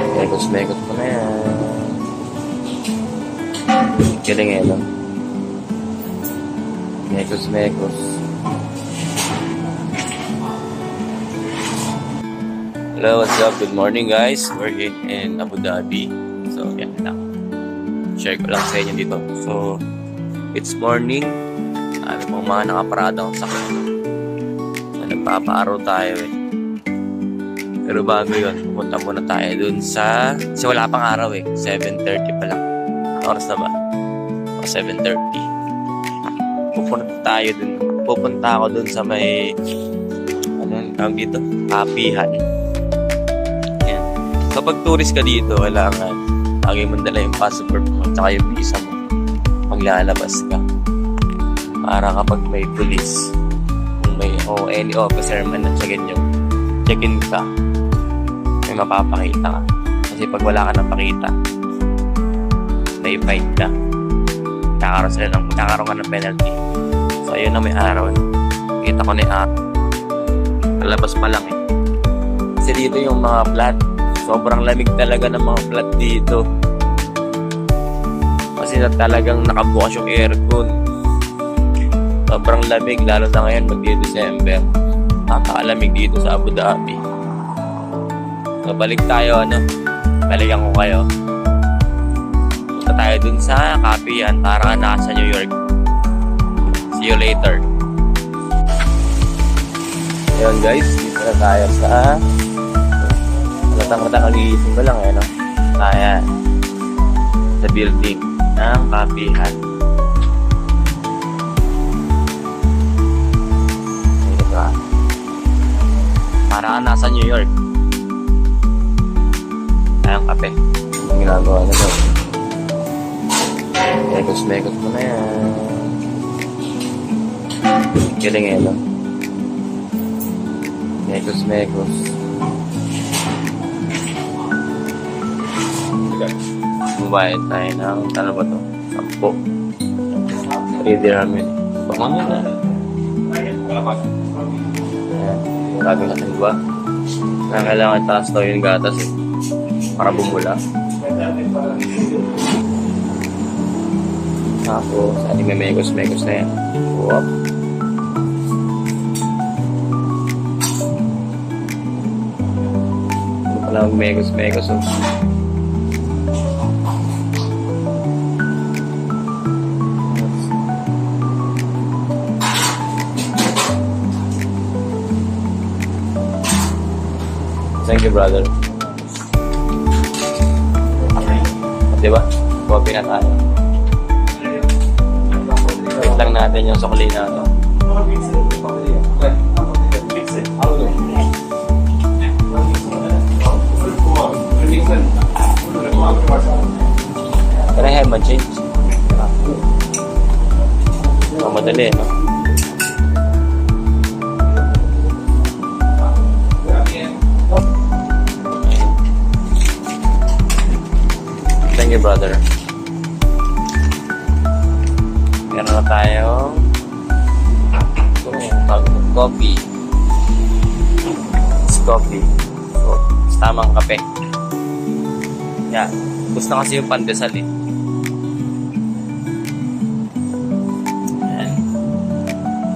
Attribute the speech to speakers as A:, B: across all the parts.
A: Mekos-mekos mo na yan. Galing eh, no? Mekos-mekos. Hello, what's up? Good morning, guys. We're in, in Abu Dhabi. So, yan lang. Share ko lang sa inyo dito. So, it's morning. Sabi mo mga nakaparadang sakit. So, nagpapaaraw tayo eh. Pero bago yun, pupunta muna tayo dun sa... Kasi wala pang araw eh. 7.30 pa lang. Oras na ba? O 7.30. Pupunta tayo dun. Pupunta ako dun sa may... Ano yung tawag dito? Kapihan. Yan. Kapag tourist ka dito, kailangan lagi mong dala yung passport mo tsaka yung visa mo. Maglalabas ka. Para kapag may police, kung may o any officer man na check-in yung check-in ka, mapapakita ka. Kasi pag wala ka nang pakita, fine ka. Kakaroon sila ng, kakaroon ka ng penalty. So, ayun na may araw. Kita ko na yung araw. Kalabas pa lang eh. Kasi dito yung mga flat, sobrang lamig talaga ng mga flat dito. Kasi na talagang nakabukas yung aircon. Sobrang lamig, lalo na ngayon magdi-December. Napakalamig dito sa Abu Dhabi. So, balik tayo, ano? Balikan ko kayo. Punta tayo dun sa Kapihan para nasa New York. See you later. Ayun guys, dito na tayo sa Matang-matang nagigising ko lang eh, no? Ayan. Sa building ng Kapihan. Ka. Para nasa New York. Ginagawa na to. Mekos-mekos mo na yan. Galing eh, no? Mekos-mekos. Bubayad tayo ng, ano ba to? Sampo. 3 dirham yun. Pamangin na. Ayan. Grabe na ba? Na kailangan taas daw yung gatas eh. Para bumula. Tapos, ano may megos-megos na yan. Wop. Ano pala ang megos-megos oh. Thank you, brother. Di ba? Copy na tayo. Wait lang natin yung sukli na ito. Can I have my change? Oh, madali, no? You, brother. Meron na tayong ito, bagong coffee. It's coffee. So, it's tamang kape. Yan. Gusto na kasi yung pandesal eh.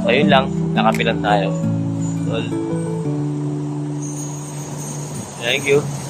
A: So, ayun lang. Nakapilan tayo. So, thank you.